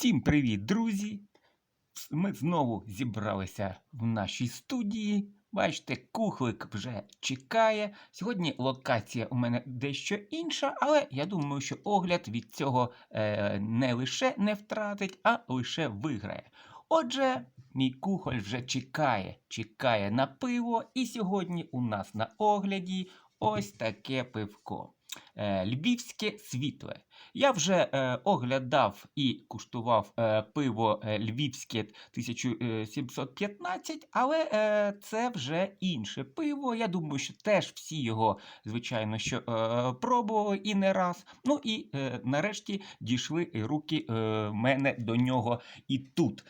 Всім привіт, друзі! Ми знову зібралися в нашій студії. Бачите, кухлик вже чекає. Сьогодні локація у мене дещо інша, але я думаю, що огляд від цього е, не лише не втратить, а лише виграє. Отже, мій кухоль вже чекає, чекає на пиво, і сьогодні у нас на огляді ось таке пивко. Е, Львівське світле. Я вже е, оглядав і куштував е, пиво Львівське 1715, але це вже інше пиво. Я думаю, що теж всі його, звичайно, що пробували і не раз. Ну і нарешті дійшли руки мене до нього і тут.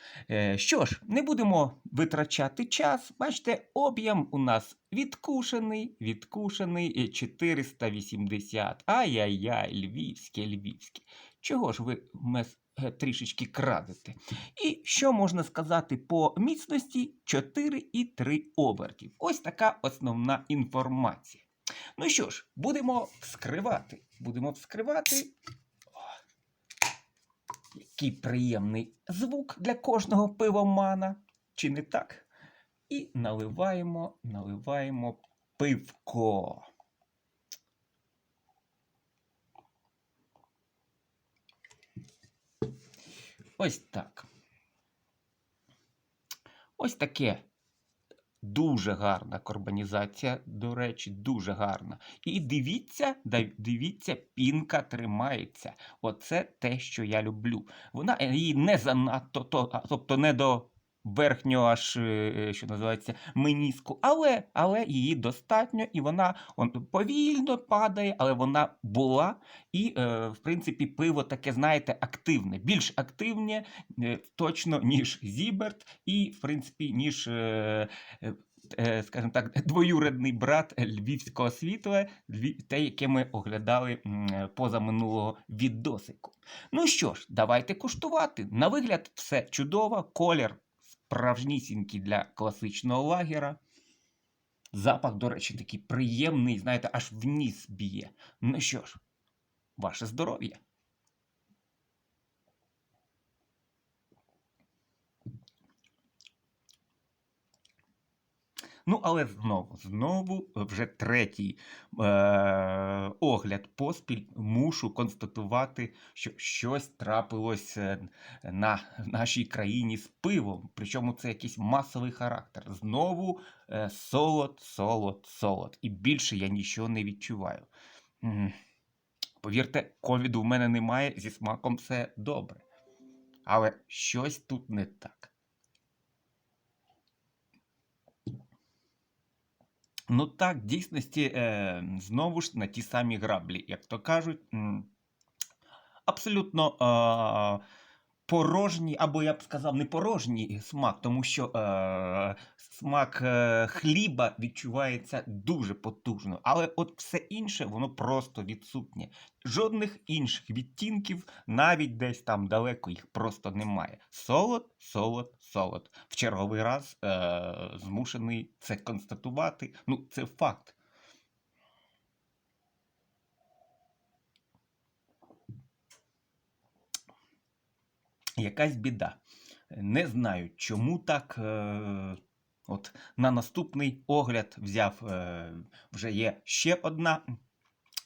Що ж, не будемо витрачати час. Бачите, об'єм у нас відкушений, відкушений 480 назад. Ай-яй-яй, львівське, львівське. Чого ж ви е, трішечки крадете? І що можна сказати по міцності 4,3 обертів. Ось така основна інформація. Ну що ж, будемо вскривати. Будемо вскривати. Який приємний звук для кожного пивомана, чи не так? І наливаємо, наливаємо пивко. Ось так. Ось таке дуже гарна карбонізація, до речі, дуже гарна. І дивіться, дивіться, пінка тримається. Оце те, що я люблю. Вона її не занадто, то, тобто не до верхнього аж, е, що називається, меніску, але, але її достатньо, і вона он, повільно падає, але вона була. І, е, в принципі, пиво таке, знаєте, активне, більш активне е, точно, ніж Зіберт, і, в принципі, ніж. Е, е, е, Скажімо так, двоюрідний брат львівського світла, те, яке ми оглядали е, позаминулого відосику. Ну що ж, давайте куштувати. На вигляд, все чудово, колір справжнісінький для класичного лагера. Запах, до речі, такий приємний, знаєте, аж в ніс б'є. Ну що ж, ваше здоров'я. Ну, але знову, знову, вже третій е- огляд поспіль мушу констатувати, що щось трапилось е, на нашій країні з пивом. Причому це якийсь масовий характер. Знову е- солод, солод, солод. І більше я нічого не відчуваю. Повірте, ковіду в мене немає, зі смаком все добре. Але щось тут не так. Ну так, в дійсності, е, знову ж на ті самі граблі, як то кажуть, абсолютно порожній, або я б сказав, не порожній смак, тому що е, смак е, хліба відчувається дуже потужно, але от все інше, воно просто відсутнє. Жодних інших відтінків, навіть десь там далеко їх просто немає. Солод, солод, солод. В черговий раз е, змушений це констатувати. Ну, це факт. Якась біда. Не знаю, чому так. Е, от на наступний огляд взяв е, вже є ще одна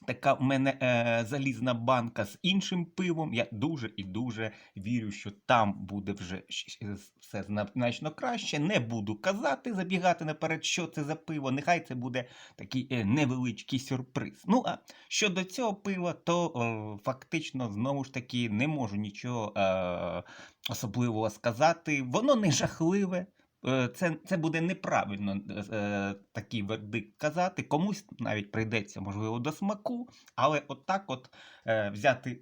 така в мене е, залізна банка з іншим пивом. Я дуже і дуже вірю, що там буде вже щ- все значно краще. Не буду казати, забігати наперед, що це за пиво. Нехай це буде такий е, невеличкий сюрприз. Ну а щодо цього пива, то е, фактично знову ж таки не можу нічого е, особливого сказати. Воно не жахливе. Е, Це, це буде неправильно е, такий вердикт казати. Комусь навіть прийдеться, можливо, до смаку, але отак от е, взяти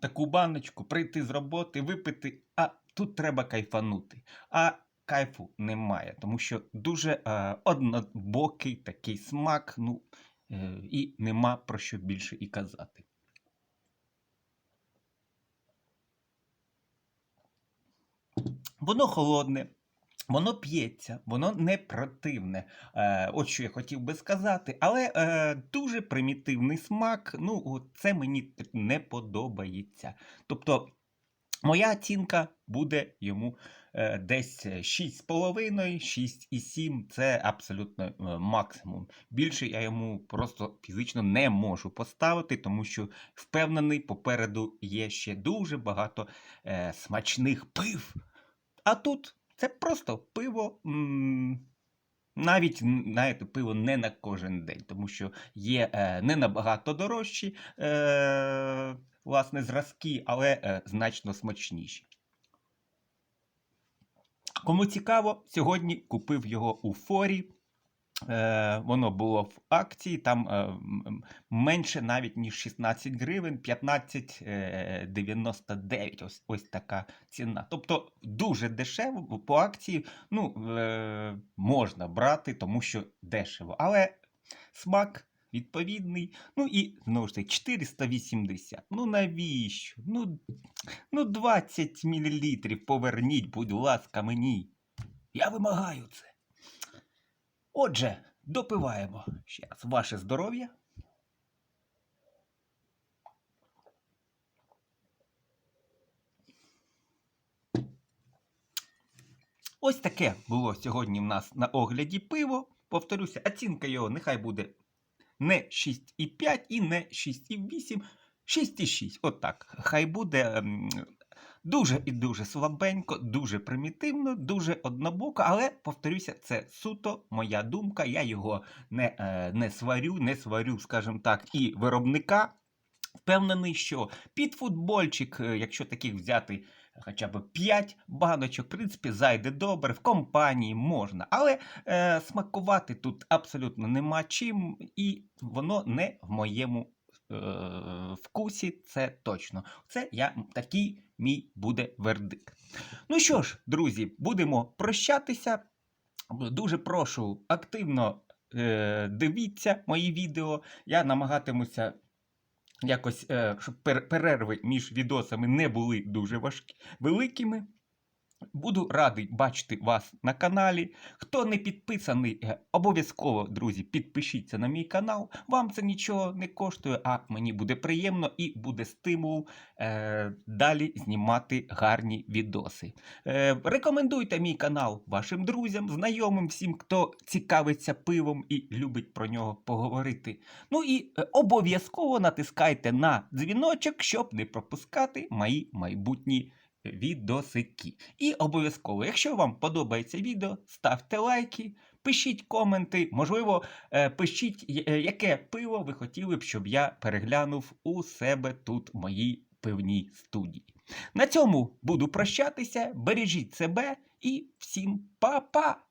таку баночку, прийти з роботи, випити, а тут треба кайфанути. А кайфу немає, тому що дуже е, однобокий такий смак, ну е, і нема про що більше і казати. Воно холодне, воно п'ється, воно не противне. Е, от що я хотів би сказати, але е, дуже примітивний смак. Ну, це мені не подобається. Тобто. Моя оцінка буде йому е, десь 6,5, 6,7 це абсолютно е, максимум. Більше я йому просто фізично не можу поставити, тому що впевнений, попереду є ще дуже багато е, смачних пив. А тут це просто пиво. Навіть знаєте, пиво не на кожен день, тому що є е, не набагато дорожчі е, власне, зразки, але е, значно смачніші. Кому цікаво, сьогодні купив його у форі. Е, воно було в акції, там е, менше навіть ніж 16 гривень, 15,99. Ось, ось така ціна. Тобто дуже дешево, по акції ну, е, можна брати, тому що дешево. Але смак відповідний. Ну і знову ж таки 480. Ну навіщо? Ну, ну 20 мл поверніть, будь ласка, мені. Я вимагаю це. Отже, допиваємо ще раз ваше здоров'я. Ось таке було сьогодні в нас на огляді пиво. Повторюся, оцінка його нехай буде не 6,5 і не 6,8, 6,6. Отак. Хай буде ем, дуже і дуже слабенько, дуже примітивно, дуже однобоко, але повторюся, це суто моя думка. Я його не, е, не сварю, не сварю, скажімо так, і виробника. Впевнений, що під футбольчик, е, якщо таких взяти хоча б 5 баночок, в принципі, зайде добре, в компанії можна. Але е, смакувати тут абсолютно нема чим, і воно не в моєму вкусі, це точно. Це я такий мій буде вердикт. Ну що ж, друзі, будемо прощатися. Дуже прошу активно е, дивіться мої відео. Я намагатимуся якось, е, щоб перерви між відосами не були дуже важкі, великими. Буду радий бачити вас на каналі. Хто не підписаний, е, обов'язково, друзі, підпишіться на мій канал. Вам це нічого не коштує, а мені буде приємно і буде стимул е, далі знімати гарні відоси. Е, рекомендуйте мій канал вашим друзям, знайомим, всім, хто цікавиться пивом і любить про нього поговорити. Ну і е, обов'язково натискайте на дзвіночок, щоб не пропускати мої майбутні відосики. І обов'язково, якщо вам подобається відео, ставте лайки, пишіть коменти, можливо, е, пишіть, е, яке пиво ви хотіли б, щоб я переглянув у себе тут в моїй пивній студії. На цьому буду прощатися. Бережіть себе і всім па-па!